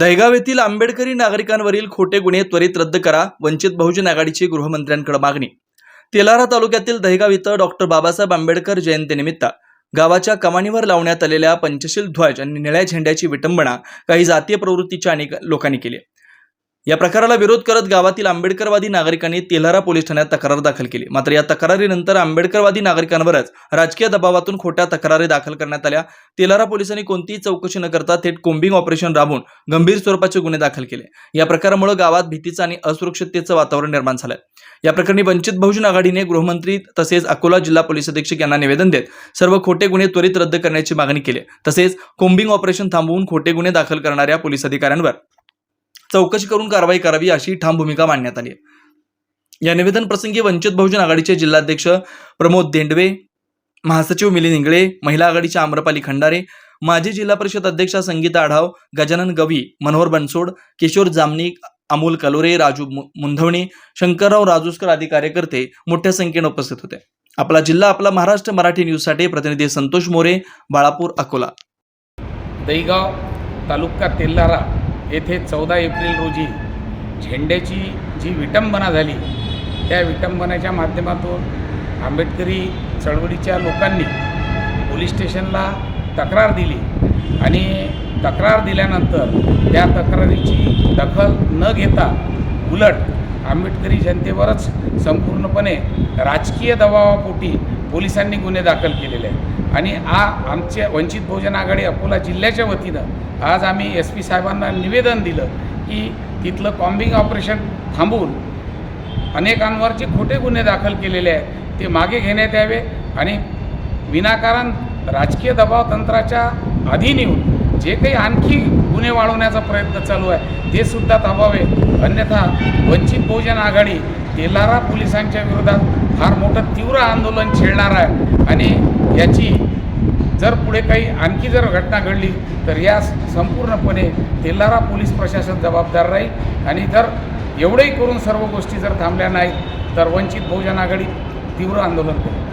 दहगाव येथील आंबेडकरी नागरिकांवरील खोटे गुन्हे त्वरित रद्द करा. वंचित बहुजन आघाडीची गृहमंत्र्यांकडे मागणी. तेलारा तालुक्यातील दहगाव इथं डॉक्टर बाबासाहेब आंबेडकर जयंतीनिमित्त गावाच्या कमानीवर लावण्यात आलेल्या पंचशील ध्वज आणि निळ्या झेंड्याची विटंबना काही जातीय प्रवृत्तीच्या अनेक लोकांनी केली. या प्रकाराला विरोध करत गावातील आंबेडकरवादी नागरिकांनी तेल्हारा पोलीस ठाण्यात तक्रार दाखल केली. मात्र या तक्रारीनंतर आंबेडकरवादी नागरिकांवरच राजकीय दबावातून खोट्या तक्रारी दाखल करण्यात आल्या. तेलारा पोलिसांनी कोणतीही चौकशी न करता थेट कोंबिंग ऑपरेशन राबवून गंभीर स्वरूपाचे गुन्हे दाखल केले. या प्रकारामुळे गावात भीतीचं आणि असुरक्षिततेचं वातावरण निर्माण झालं या प्रकरणी वंचित बहुजन आघाडीने गृहमंत्री तसेच अकोला जिल्हा पोलीस अधीक्षक यांना निवेदन देत सर्व खोटे गुन्हे त्वरित रद्द करण्याची मागणी केली. तसेच कोंबिंग ऑपरेशन थांबवून खोटे गुन्हे दाखल करणाऱ्या पोलीस अधिकाऱ्यांवर चौकशी करून कारवाई करावी अशी ठाम भूमिका मांडण्यात आली या निवेदन प्रसंगी वंचित बहुजन आघाडीचे जिल्हाध्यक्ष प्रमोद देंडवे महासचिव मिलिंद इंगळे महिला आघाडीच्या आम्रपाली खंडारे माजी जिल्हा परिषद अध्यक्षा संगीता आढाव गजानन गवी मनोहर बनसोड किशोर जामनिक अमोल कलोरे राजू मु- मुंधवणे शंकरराव राजूसकर आदी कार्यकर्ते मोठ्या संख्येने उपस्थित होते. आपला जिल्हा आपला महाराष्ट्र मराठी न्यूजसाठी प्रतिनिधी संतोष मोरे बाळापूर अकोला. दहीगाव तालुका तेल्हारा येथे चौदा एप्रिल रोजी झेंड्याची जी विटंबना झाली त्या विटंबनेच्या माध्यमातून आंबेडकरी चळवळीच्या लोकांनी पोलीस स्टेशनला तक्रार दिली आणि तक्रार दिल्यानंतर त्या तक्रारीची दखल न घेता उलट आंबेडकरी जनतेवरच संपूर्णपणे राजकीय दबावापोटी पोलिसांनी गुन्हे दाखल केलेले आहेत. आणि आ आमच्या वंचित बहुजन आघाडी अकोला जिल्ह्याच्या वतीनं आज आम्ही एस पी साहेबांना निवेदन दिलं की तिथलं कॉम्बिंग ऑपरेशन थांबवून अनेकांवर जे खोटे गुन्हे दाखल केलेले आहेत ते मागे घेण्यात यावे आणि विनाकारण राजकीय दबाव तंत्राच्या अधीन येऊन जे काही आणखी गुन्हे वाढवण्याचा प्रयत्न चालू आहे ते सुद्धा थांबावे. अन्यथा वंचित बहुजन आघाडी तेलारा पोलिसांच्या विरोधात फार मोठं तीव्र आंदोलन छेडणार आहे आणि याची जर पुढे काही आणखी जर घटना घडली तर या संपूर्णपणे तेलारा पोलीस प्रशासन जबाबदार राहील. आणि जर एवढंही करून सर्व गोष्टी जर थांबल्या नाहीत तर वंचित बहुजन आघाडी तीव्र आंदोलन करेल.